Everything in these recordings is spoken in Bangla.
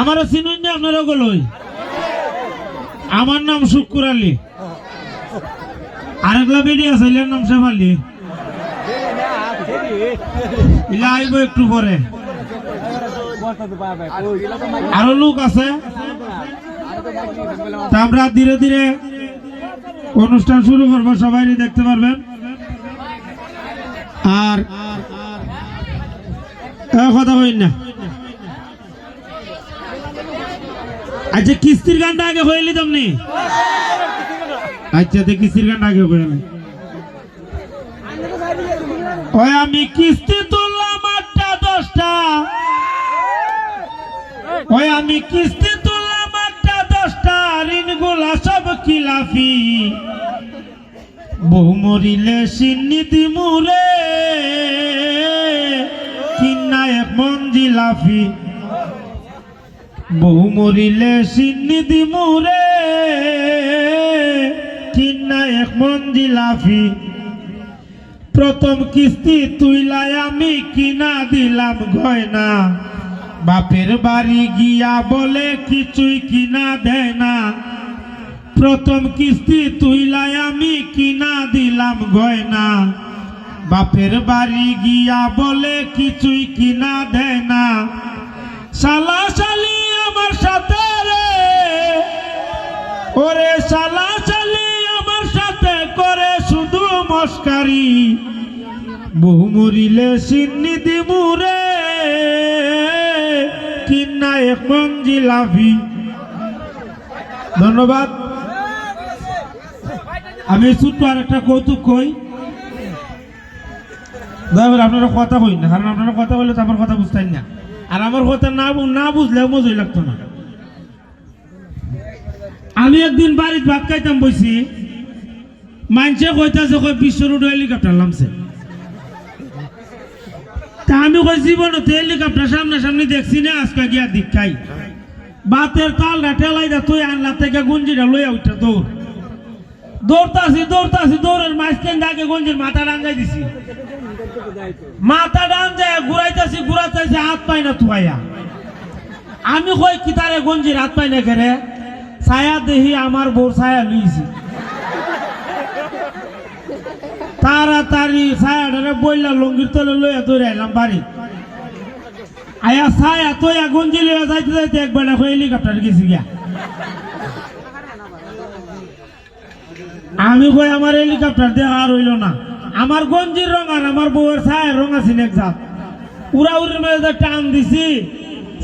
আমারও চিনুন যে আপনারা গলই। আমার নাম শুক্কুর আলী। আরেকলা বেরি আছে, এলার নাম শেফালি ইলা আইব একটু পরে। আরও লোক আছে। তা আমরা ধীরে ধীরে অনুষ্ঠান শুরু করব সবাই দেখতে পারবেন। আর কথা বলেন। না আচ্ছা কিস্তির গানটা আগে হয়ে নিতাম নি আচ্ছা তো কিস্তির গানটা আগে হয়ে। ওই আমি কিস্তি তুললাম আটটা, দশটা। ওই আমি কিস্তি তুললাম আটটা, দশটা। ঋণগুলা সব খিলাফি। বউ মরিলে সিন্নি দিমুরে কিন্না এক মঞ্জিলাফি বউ মরিলে সিন্নি দিমুরে কিন্না এক মঞ্জিলাফি। প্রথম কিস্তি তুইলাই আমি কিনা দিলাম গয়না। বাপের বাড়ি গিয়া বলে কিছুই কিনা দেয় না। প্রথম কিস্তি তুইলাই আমি কিনা দিলাম গয়না। বাপের বাড়ি গিয়া বলে কিছুই কিনা দেয় না। শালা মস্কারি বহু মরিলে সিন্নি দিমুরে কিন্না এক মঞ্জিলাভি ধন্যবাদ। আমি ছোট্ট আর একটা কৌতুক কই। দয়া আপনারা কথা কই না, কারণ আপনারা কথা বললে তো আমার কথা বুঝতেন না। আর আমার কথা না না বুঝলেও মজুই লাগতো না। আমি একদিন বাড়িতে ভাত খাইতাম বইছি। মানছে কইতাছে কই বিশ্ব রোড হেলিকপ্টার নামছে। তা আমি কই জীবনতে হেলিকপ্টার সামনে সামনে দেখছি না, আজকে গিয়া দীক্ষাই বাতের তালটা ঠেলাই দা, তুই আনলা থেকে গুঞ্জিটা লইয়া উঠা দৌড়। দৌড়তাছি দৌড়তাছি, দৌড়ের মাঝখান আগে গঞ্জির মাথা ডাঙ্গাই দিছি। মাথা ডান যায় ঘুরাইতেছি, হাত পাই না তুয়াইয়া আমি কই কি তারে গঞ্জির হাত পাই না কেরে ছায়া দেহি, আমার বউর ছায়া লইছি। তাড়াতাড়ি ছায়াটারে বইলা লঙ্গির তলে লইয়া দৌড়ে আইলাম বাড়ি। আয়া ছায়া তৈয়া গঞ্জি লইয়া যাইতে যাইতে একবার হেলিকপ্টার গেছি গিয়া। আমি কই আমার হেলিকপ্টার দেখা আর হইল না। আমার গঞ্জির রং আর আমার বউয়ের ছায়ের রং আছে এক জাত। উড়া উড়ির মেয়ে টান দিছি,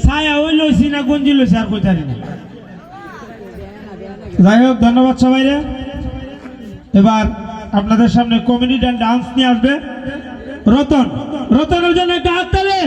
ছায়া ওই লইছি না, গঞ্জি লইছি, আর কইতারি না। যাই হোক, ধন্যবাদ সবাই এবার আপনাদের সামনে কমেডি অ্যান্ড ডান্স নিয়ে আসবে। রতন রতনের জন্য একটা হাত তালে।